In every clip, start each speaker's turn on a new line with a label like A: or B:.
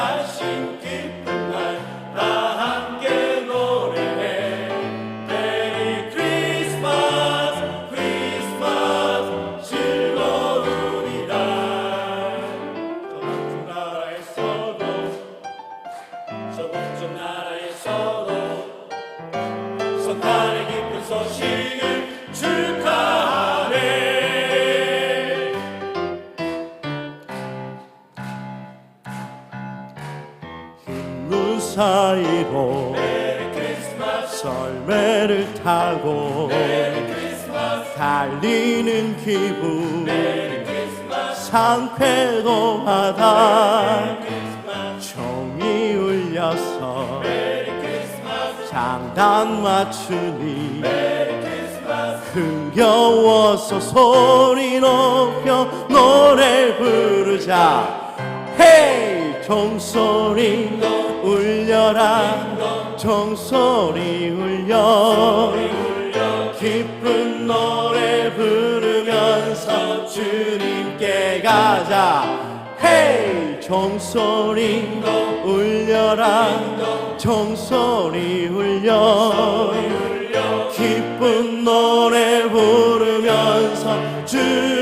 A: 나
B: 사이로 썰매를 타고 달리는 기분. 상쾌도 하다. 종이 울려서 장단 맞추니 흥겨워서 소리 높여 노래 부르자. 헤이 종소리 울려라. 종소리 울려. 기쁜 노래 부르면서 주님께 가자. 헤이! 종소리 울려라. 종소리 울려. 기쁜 노래 부르면서 주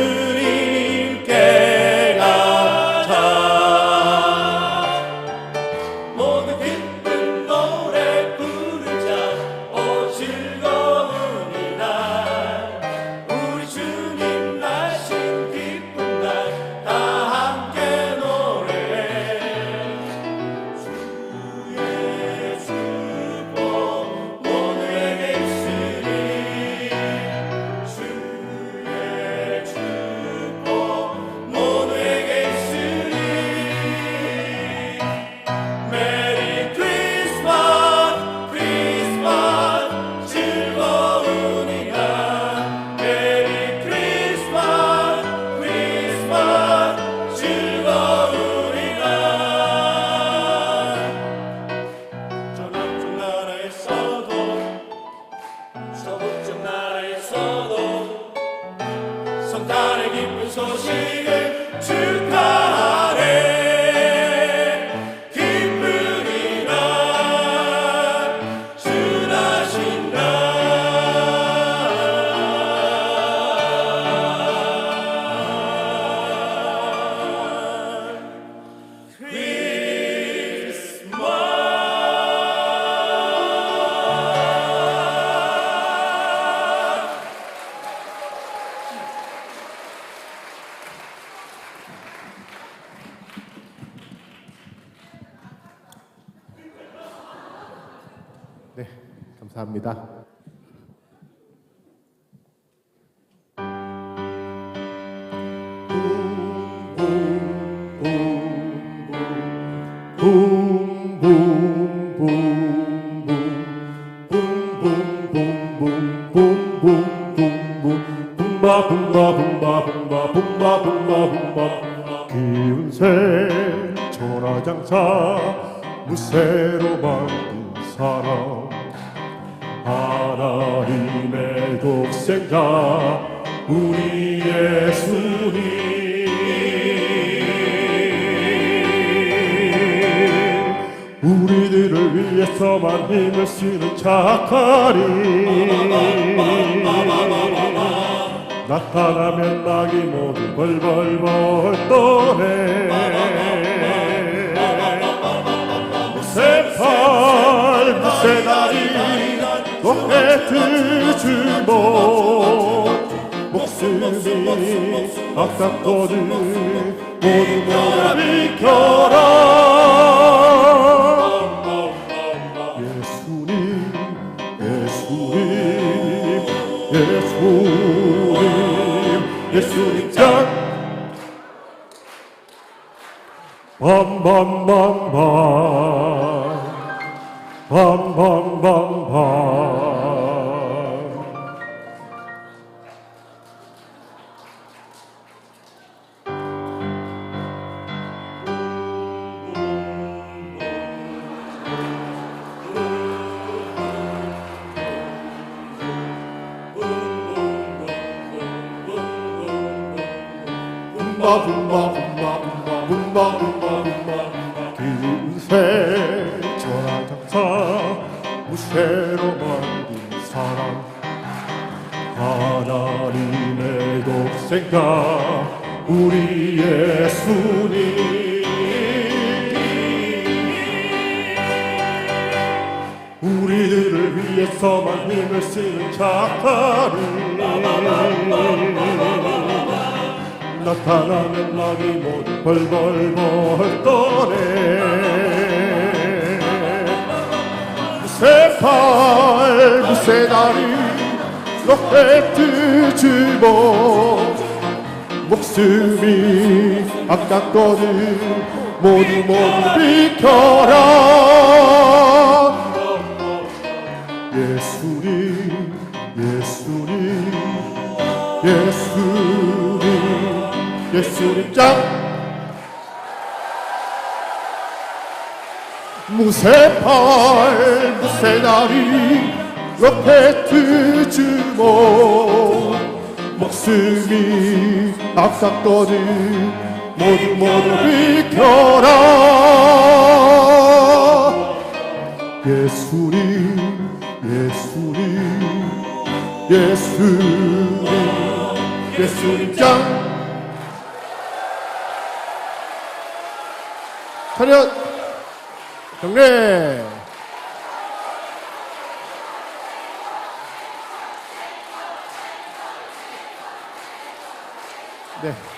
A: 네,
C: 감사합니다. 독생자 우리 예수님 위해서만 힘을 쓰는 착하리 나타나면 낙이 모두 벌벌벌 떠네. 무쇠팔 무쇠다리 로켓트 주먹 목숨이 아깝거든 모두 너를 비켜 Bum bum bum bum. Bum bum bum bum. Boom, boom, boom, boom, boom, boom, boom. 전하장사 무쇠로 만든 사랑 하나님의 독생자 우리 예수님. 우리들을 위해서만 힘을 쓰는 작가를. 나타나면 낙이 모두 벌벌벌 떠네 무쇠팔 무쇠다리 로켓 주보 목숨이 아깝거든 모두 모두 비켜라. 예수님 예수님 예수님 예수님 짱 무쇠팔 무쇠다리 로켓 주먹 목숨이 앞섰거든 모두 모두 비켜라. 예수님 예수님 예수님 예수님 짱. 차렷 경례. 네